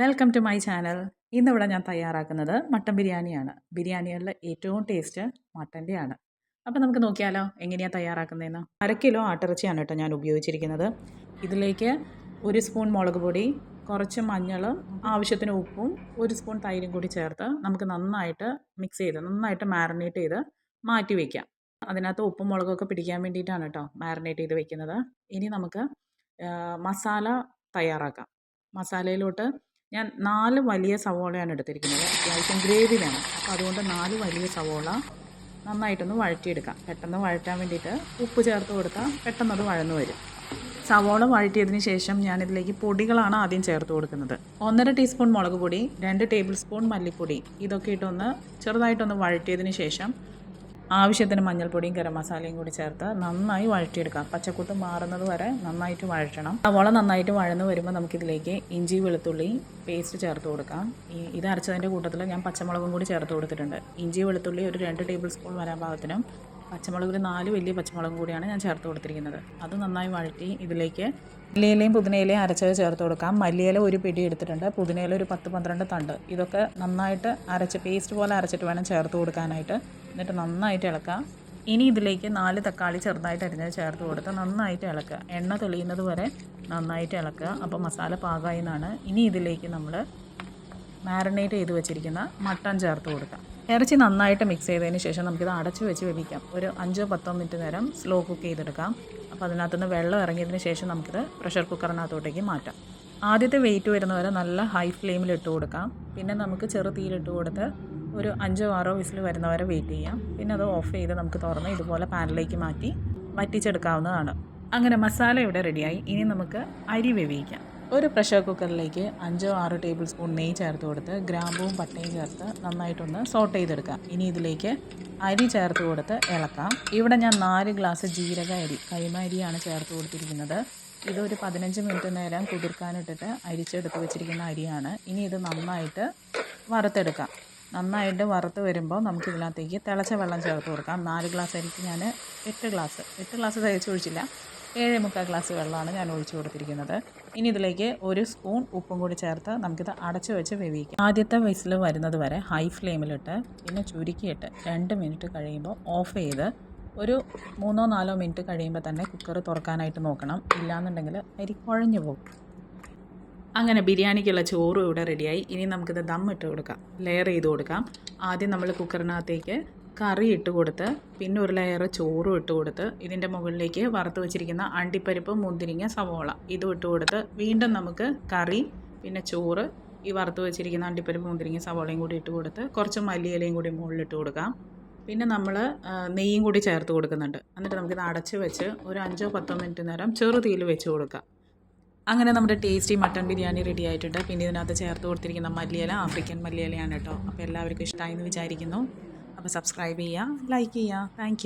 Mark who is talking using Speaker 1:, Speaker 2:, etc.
Speaker 1: Welcome to my channel ഇന്നിവിടെ ഞാൻ തയ്യാറാക്കുന്നത് മട്ടൻ ബിരിയാണിയാണ്. ബിരിയാണികളിലെ ഏറ്റവും ടേസ്റ്റ് മട്ടന്റെയാണ് അപ്പോൾ നമുക്ക് നോക്കിയാലോ എങ്ങനെയാണ് തയ്യാറാക്കുന്നതെന്ന്. അര കിലോ ആട്ടിറച്ചിയാണ് കേട്ടോ ഞാൻ ഉപയോഗിച്ചിരിക്കുന്നത്. ഇതിലേക്ക് ഒരു സ്പൂൺ മുളക് പൊടി കുറച്ച് മഞ്ഞളും ആവശ്യത്തിന് ഉപ്പും ഒരു സ്പൂൺ തൈരും കൂടി ചേർത്ത് നമുക്ക് നന്നായിട്ട് മിക്സ് ചെയ്ത് നന്നായിട്ട് മാറിനേറ്റ് ചെയ്ത് മാറ്റി വയ്ക്കാം അതിനകത്ത് ഉപ്പും മുളകൊക്കെ പിടിക്കാൻ വേണ്ടിയിട്ടാണ് കേട്ടോ മാറിനേറ്റ് ചെയ്ത് വെക്കുന്നത്. ഇനി നമുക്ക് മസാല തയ്യാറാക്കാം. മസാലയിലോട്ട് ഞാൻ നാല് വലിയ സവോളയാണ് എടുത്തിരിക്കുന്നത്. അത്യാവശ്യം ഗ്രേവി വേണം. അപ്പോൾ അതുകൊണ്ട് നാല് വലിയ സവോള നന്നായിട്ടൊന്ന് വഴറ്റിയെടുക്കാം. പെട്ടെന്ന് വഴറ്റാൻ വേണ്ടിയിട്ട് ഉപ്പ് ചേർത്ത് കൊടുത്താൽ പെട്ടെന്ന് അത് വഴന്നു വരും. സവോള വഴറ്റിയതിന് ശേഷം ഞാനിതിലേക്ക് പൊടികളാണ് ആദ്യം ചേർത്ത് കൊടുക്കുന്നത്. ഒന്നര ടീസ്പൂൺ മുളക് പൊടി രണ്ട് ടേബിൾ സ്പൂൺ മല്ലിപ്പൊടി ഇതൊക്കെ ഇട്ടൊന്ന് ചെറുതായിട്ടൊന്ന് വഴറ്റിയതിന് ശേഷം ആവശ്യത്തിന് മഞ്ഞൾപ്പൊടിയും ഗരം മസാലയും കൂടി ചേർത്ത് നന്നായി വഴറ്റിയെടുക്കാം. പച്ചക്കൂട്ട് മാറുന്നത് വരെ നന്നായിട്ട് വഴറ്റണം. സവോള നന്നായിട്ട് വഴന്ന് വരുമ്പോൾ നമുക്കിതിലേക്ക് ഇഞ്ചി വെളുത്തുള്ളി പേസ്റ്റ് ചേർത്ത് കൊടുക്കാം. ഈ ഇത് അരച്ചതിന്റെ കൂട്ടത്തിൽ ഞാൻ പച്ചമുളകും കൂടി ചേർത്ത് കൊടുത്തിട്ടുണ്ട്. ഇഞ്ചി വെളുത്തുള്ളി ഒരു രണ്ട് ടേബിൾ സ്പൂൺ വരാൻ പാകത്തിനും പച്ചമുളക് ഒരു നാല് വലിയ പച്ചമുളകും കൂടിയാണ് ഞാൻ ചേർത്ത് കൊടുത്തിരിക്കുന്നത്. അത് നന്നായി വഴറ്റി ഇതിലേക്ക് മല്ലിയിലയും പുതിനയിലയും അരച്ചത് ചേർത്ത് കൊടുക്കാം. മല്ലിയില ഒരു പിടി എടുത്തിട്ടുണ്ട്. പുതിനയില ഒരു പത്ത് പന്ത്രണ്ട് തണ്ട്. ഇതൊക്കെ നന്നായിട്ട് അരച്ച് പേസ്റ്റ് പോലെ അരച്ചിട്ട് വേണം ചേർത്ത് കൊടുക്കാനായിട്ട്. എന്നിട്ട് നന്നായിട്ട് ഇളക്കാം ഇനി ഇതിലേക്ക് നാല് തക്കാളി ചെറുതായിട്ട് അരിഞ്ഞത് ചേർത്ത് കൊടുത്ത് നന്നായിട്ട് ഇളക്കുക. എണ്ണ തെളിയുന്നത് വരെ നന്നായിട്ട് ഇളക്കുക. അപ്പോൾ മസാല പാകമായി എന്നാണ്. ഇനി ഇതിലേക്ക് നമ്മൾ മാരിനേറ്റ് ചെയ്ത് വെച്ചിരിക്കുന്ന മട്ടൺ ചേർത്ത് കൊടുക്കാം. ഇറച്ചി നന്നായിട്ട് മിക്സ് ചെയ്തതിന് ശേഷം നമുക്കിത് അടച്ച് വെച്ച് വേവിക്കാം. ഒരു അഞ്ചോ പത്തോ മിനിറ്റ് നേരം സ്ലോ കുക്ക് ചെയ്തെടുക്കാം. അപ്പോൾ അതിനകത്തുനിന്ന് വെള്ളം ഇറങ്ങിയതിന് ശേഷം നമുക്കിത് പ്രഷർ കുക്കറിനകത്തോട്ടേക്ക് മാറ്റാം. ആദ്യത്തെ വെയിറ്റ് വരുന്നവരെ നല്ല ഹൈ ഫ്ലെയിമിൽ ഇട്ട് കൊടുക്കാം. പിന്നെ നമുക്ക് ചെറു തീയിലിട്ട് കൊടുത്ത് ഒരു അഞ്ചോ ആറോ വിസിൽ വരുന്നവരെ വെയിറ്റ് ചെയ്യാം. പിന്നെ അത് ഓഫ് ചെയ്ത് നമുക്ക് തുറന്ന് ഇതുപോലെ പാനിലേക്ക് മാറ്റി വറ്റിച്ചെടുക്കാവുന്നതാണ്. അങ്ങനെ മസാല ഇവിടെ റെഡിയായി ഇനി നമുക്ക് അരി വേവിക്കാം. ഒരു പ്രഷർ കുക്കറിലേക്ക് അഞ്ചോ ആറോ ടേബിൾ സ്പൂൺ നെയ്യ് ചേർത്ത് കൊടുത്ത് ഗ്രാമ്പുവും പട്ടയും ചേർത്ത് നന്നായിട്ടൊന്ന് സോട്ട് ചെയ്തെടുക്കാം. ഇനി ഇതിലേക്ക് അരി ചേർത്ത് കൊടുത്ത് ഇളക്കാം. ഇവിടെ ഞാൻ നാല് ഗ്ലാസ് ജീരക അരി കൈമ അരിയാണ് ചേർത്ത് കൊടുത്തിരിക്കുന്നത്. ഇതൊരു പതിനഞ്ച് മിനിറ്റ് നേരം കുതിർക്കാനിട്ടിട്ട് അരിച്ചെടുത്ത് വെച്ചിരിക്കുന്ന അരിയാണ്. ഇനി ഇത് നന്നായിട്ട് വറുത്തെടുക്കാം. നന്നായിട്ട് വറുത്ത് വരുമ്പോൾ നമുക്ക് ഇതിനകത്തേക്ക് തിളച്ച വെള്ളം ചേർത്ത് കൊടുക്കാം. നാല് ഗ്ലാസ് അരിക്ക് ഞാൻ എട്ട് ഗ്ലാസ് എട്ട് ഗ്ലാസ് തേച്ച് ഒഴിച്ചില്ല. ഏഴ് മുക്കാൽ ഗ്ലാസ് വെള്ളമാണ് ഞാൻ ഒഴിച്ചു കൊടുത്തിരിക്കുന്നത്. ഇനി ഇതിലേക്ക് ഒരു സ്പൂൺ ഉപ്പും കൂടി ചേർത്ത് നമുക്കിത് അടച്ചു വെച്ച് വേവിക്കാം. ആദ്യത്തെ വിസിൽ വരുന്നത് വരെ ഹൈ ഫ്ലെയിമിലിട്ട് പിന്നെ ചുരുക്കിയിട്ട് രണ്ട് മിനിറ്റ് കഴിയുമ്പോൾ ഓഫ് ചെയ്ത് ഒരു മൂന്നോ നാലോ മിനിറ്റ് കഴിയുമ്പോൾ തന്നെ കുക്കർ തുറക്കാനായിട്ട് നോക്കണം. ഇല്ലാന്നുണ്ടെങ്കിൽ അരി കുഴഞ്ഞു പോകും. അങ്ങനെ ബിരിയാണിക്കുള്ള ചോറും ഇവിടെ റെഡിയായി ഇനി നമുക്കിത് ദം ഇട്ട് കൊടുക്കാം. ലെയർ ചെയ്ത് കൊടുക്കാം. ആദ്യം നമ്മൾ കുക്കറിനകത്തേക്ക് കറി ഇട്ട് കൊടുത്ത് പിന്നെ ഒരു ലെയർ ചോറും ഇട്ട് കൊടുത്ത് ഇതിന്റെ മുകളിലേക്ക് വറുത്ത് വെച്ചിരിക്കുന്ന അണ്ടിപ്പരിപ്പ് മുന്തിരിങ്ങ സവോള ഇതും ഇട്ട് കൊടുത്ത് വീണ്ടും നമുക്ക് കറി പിന്നെ ചോറ് ഈ വറുത്ത് വെച്ചിരിക്കുന്ന അണ്ടിപ്പരിപ്പ് മുന്തിരിങ്ങ സവോളയും കൂടി ഇട്ട് കൊടുത്ത് കുറച്ച് മല്ലിയിലയും കൂടി മുകളിലിട്ട് കൊടുക്കാം. പിന്നെ നമ്മൾ നെയ്യും കൂടി ചേർത്ത് കൊടുക്കുന്നുണ്ട്. എന്നിട്ട് നമുക്കിത് അടച്ച് വെച്ച് ഒരു അഞ്ചോ പത്തോ മിനിറ്റ് നേരം ചെറു തീയിൽ വെച്ച് കൊടുക്കാം അങ്ങനെ നമ്മുടെ ടേസ്റ്റി മട്ടൺ ബിരിയാണി റെഡി ആയിട്ടുണ്ട്. പിന്നെ ഇതിനകത്ത് ചേർത്ത് കൊടുത്തിരിക്കുന്ന മല്ലിയില ആഫ്രിക്കൻ മല്ലിയിലയാണ് കേട്ടോ. അപ്പോൾ എല്ലാവർക്കും ഇഷ്ടമായി എന്ന് വിചാരിക്കുന്നു. അപ്പോൾ സബ്സ്ക്രൈബ് ചെയ്യുക ലൈക്ക് ചെയ്യുക. താങ്ക്